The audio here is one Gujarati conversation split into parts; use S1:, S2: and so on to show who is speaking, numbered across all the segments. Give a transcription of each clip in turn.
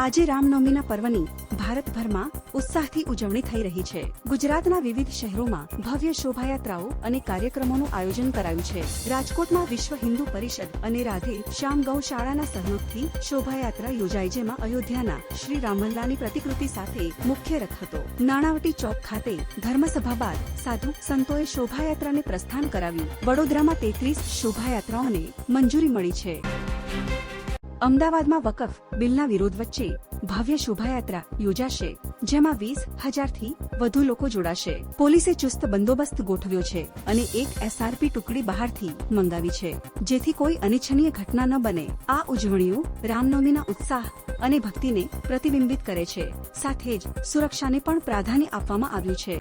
S1: આજે રામનવમીના પર્વની ભારતભરમાં ઉત્સાહથી ઉજવણી થઈ રહી છે. ગુજરાતના વિવિધ શહેરોમાં ભવ્ય શોભાયાત્રાઓ અને કાર્યક્રમોનું આયોજન કરાયું છે. રાજકોટમાં વિશ્વ હિન્દુ પરિષદ અને રાધે શ્યામ ગૌશાળાના સહયોગથી શોભાયાત્રા યોજાઈ, જેમાં અયોધ્યાના શ્રી રામલલાની પ્રતિકૃતિ સાથે મુખ્ય રથ હતો. નાણાવટી ચોક ખાતે ધર્મસભા બાદ સાધુ સંતોએ શોભાયાત્રાને પ્રસ્થાન કરાવ્યું. વડોદરામાં તેત્રીસ શોભાયાત્રાઓને મંજૂરી મળી છે. અમદાવાદમાં વકફ, બિલના વિરોધ વચ્ચે ભવ્ય શોભાયાત્રા યોજાશે, જેમાં વીસ હજારથી વધુ લોકો જોડાશે. પોલીસે ચુસ્ત બંદોબસ્ત ગોઠવ્યો છે અને એક એસઆરપી ટુકડી બહારથી મંગાવી છે, જેથી કોઈ અનિચ્છનીય ઘટના ન બને. આ ઉજવણીઓ રામનવમીના ઉત્સાહ અને ભક્તિને પ્રતિબિંબિત કરે છે. સાથે જ સુરક્ષાને પણ પ્રાધાન્ય આપવામાં આવ્યું છે.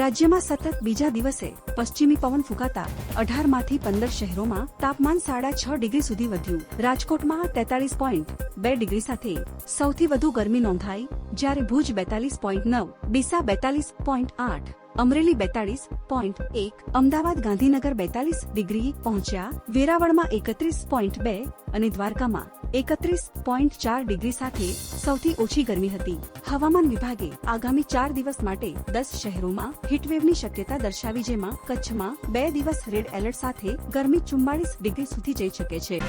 S1: રાજ્યમાં સતત બીજા દિવસે પશ્ચિમી પવન ફૂંકાતા અઢારમાંથી પંદર શહેરોમાં તાપમાન સાડા છ ડિગ્રી સુધી વધ્યું. રાજકોટમાં તેતાલીસ પોઈન્ટ બે ડિગ્રી સાથે સૌથી વધુ ગરમી નોંધાઈ જ્યારે ભુજ બેતાલીસ પોઈન્ટ નવ, ડીસા બેતાલીસ પોઈન્ટ આઠ, અમરેલી બેતાલીસ પોઈન્ટ એક, અમદાવાદ ગાંધીનગર બેતાલીસ ડિગ્રી પહોંચ્યા, વેરાવળમાં એકત્રીસ પોઈન્ટ બે અને દ્વારકામાં એકત્રીસ પોઈન્ટ ચાર ડિગ્રી સાથે સૌથી ઓછી ગરમી હતી. હવામાન વિભાગે આગામી ચાર દિવસ માટે દસ શહેરોમાં હીટવેવની શક્યતા દર્શાવી જેમાં કચ્છમાં બે દિવસ રેડ એલર્ટ સાથે ગરમી ચુમ્માળીસ ડિગ્રી સુધી જઈ શકે છે.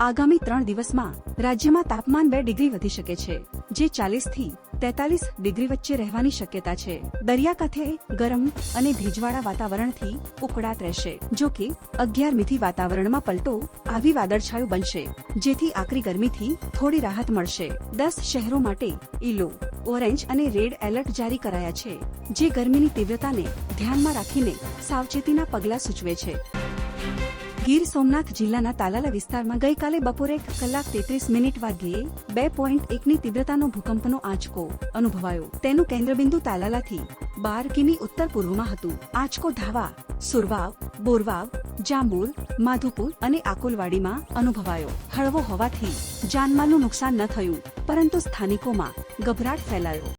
S1: આગામી ત્રણ દિવસમાં રાજ્યમાં તાપમાન બે ડિગ્રી વધી શકે છે, જે ચાલીસથી તેતાલીસ ડિગ્રી વચ્ચે રહેવાની શક્યતા છે. દરિયાકાંઠે ગરમ અને ભેજવાળા વાતાવરણથી ઉકળાટ રહેશે, જો કે અગિયાર મીથી વાતાવરણમાં પલટો આવી વાદળછાયું બનશે, જેથી આકરી ગરમીથી થોડી રાહત મળશે. દસ શહેરો માટે ઈલો, ઓરેન્જ અને રેડ એલર્ટ જારી કરાયા છે, જે ગરમીની તીવ્રતાને ધ્યાનમાં રાખીને સાવચેતીના પગલાં સૂચવે છે. ગીર સોમનાથ જિલ્લાના તાલાલા વિસ્તારમાં ગઈકાલે બપોરે એક કલાક તેત્રીસ મિનિટ વાગ્યે બે પોઈન્ટ એકની તીવ્રતાનો ભૂકંપનો આંચકો અનુભવાયો. તેનું કેન્દ્રબિંદુ તાલાલાથી બાર કિમી ઉત્તર પૂર્વમાં હતું. આંચકો ધાવા, સુરવાવ, બોરવાવ, જાંબુર, માધુપુર અને આકોલવાડીમાં અનુભવાયો. હળવો હોવાથી જાનમાલનું નુકસાન ન થયું, પરંતુ સ્થાનિકોમાં ગભરાટ ફેલાયો.